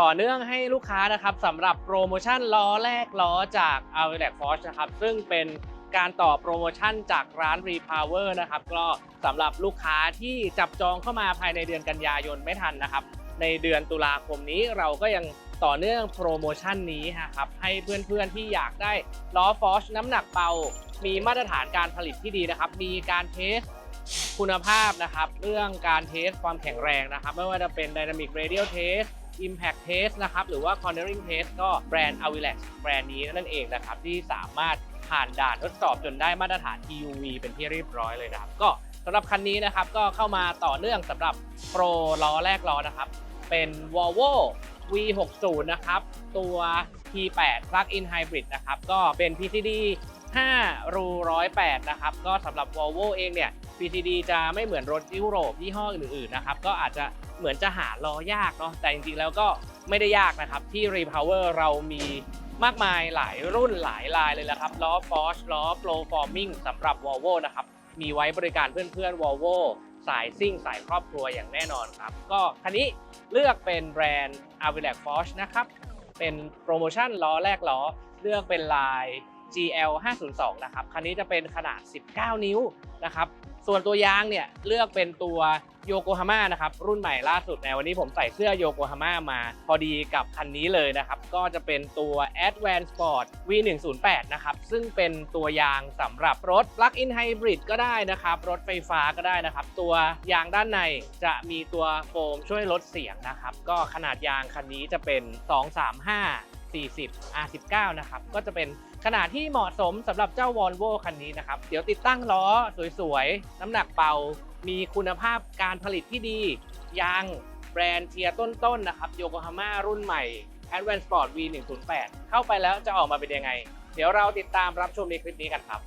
ต่อเนื่องให้ลูกค้านะครับสำหรับโปรโมชั่นล้อแรกล้อจาก a l e x Force นะครับซึ่งเป็นการต่อโปรโมชั่นจากร้าน Repower นะครับก็สำหรับลูกค้าที่จับจองเข้ามาภายในเดือนกันยายนไม่ทันนะครับ ในเดือนตุลาคมนี้เราก็ยังต่อเนื่องโปรโมชั่นนี้นะครับให้เพื่อนๆที่อยากได้ล้อ Force น้ำหนักเบามีมาตรฐานการผลิตที่ดีนะครับ มีการเทสคุณภาพนะครับ เรื่องการเทสความแข็งแรงนะครับ ไม่ว่าจะเป็น Dynamic Radial Test Impact Test นะครับ หรือว่า Cornering Test ก็แบรนด์ Avilax แบรนด์นี้นั่นเองนะครับ ที่สามารถผ่านด่านทดสอบจนได้มาตรฐาน TUV เป็นที่เรียบร้อยเลยนะครับ ก็สำหรับคันนี้นะครับ ก็เข้ามาต่อเนื่องสำหรับโปรล้อแรกล้อนะครับ เป็น Volvo V60 นะครับ ตัว T8 Plug-in Hybrid นะครับ ก็เป็น PCD 5รู108 นะครับ ก็สำหรับ Volvo เองเนี่ย PCD จะไม่เหมือนรถยุโรปยี่ห้ออื่นๆนะครับก็อาจจะเหมือนจะหาล้อยากเนาะแต่จริงๆแล้วก็ไม่ได้ยากนะครับที่ Repower เรามีมากมายหลายรุ่นหลายลายเลยละครับล้อ Force ล้อ Pro Forming สำหรับ Volvo นะครับมีไว้บริการเพื่อนๆ Volvo สายซิ่งสายครอบครัวอย่างแน่นอนครับ ก็คันนี้เลือกเป็นแบรนด์ a v i l a c Force นะครับ เป็นโปรโมชั่นล้อแรกล้อ เลือกเป็นลาย GL 502นะครับคันนี้จะเป็นขนาด 19 นิ้วนะครับส่วนตัวยางเนี่ยเลือกเป็นตัวโยโกฮาม่านะครับรุ่นใหม่ล่าสุดในวันนี้ผมใส่เสื้อโยโกฮาม่ามา พอดีกับคันนี้เลยนะครับ ก็จะเป็นตัว Advanced Sport V108 นะครับ ซึ่งเป็นตัวยางสำหรับรถ Plug-in Hybrid ก็ได้นะครับ รถไฟฟ้าก็ได้นะครับ ตัวยางด้านในจะมีตัวโฟมช่วยลดเสียงนะครับ ก็ขนาดยางคันนี้จะเป็น 235 40 R19 นะครับ ก็จะเป็นขนาดที่เหมาะสมสำหรับเจ้าวอลโวคันนี้นะครับ เดี๋ยวติดตั้งล้อสวยๆ น้ำหนักเบามีคุณภาพการผลิตที่ดี ยางแบรนด์เทียต้นๆนะครับโยโกฮาม่ารุ่นใหม่ Advanced Sport V108 เข้าไปแล้วจะออกมาเป็นยังไง เดี๋ยวเราติดตามรับชมในคลิปนี้กันครับ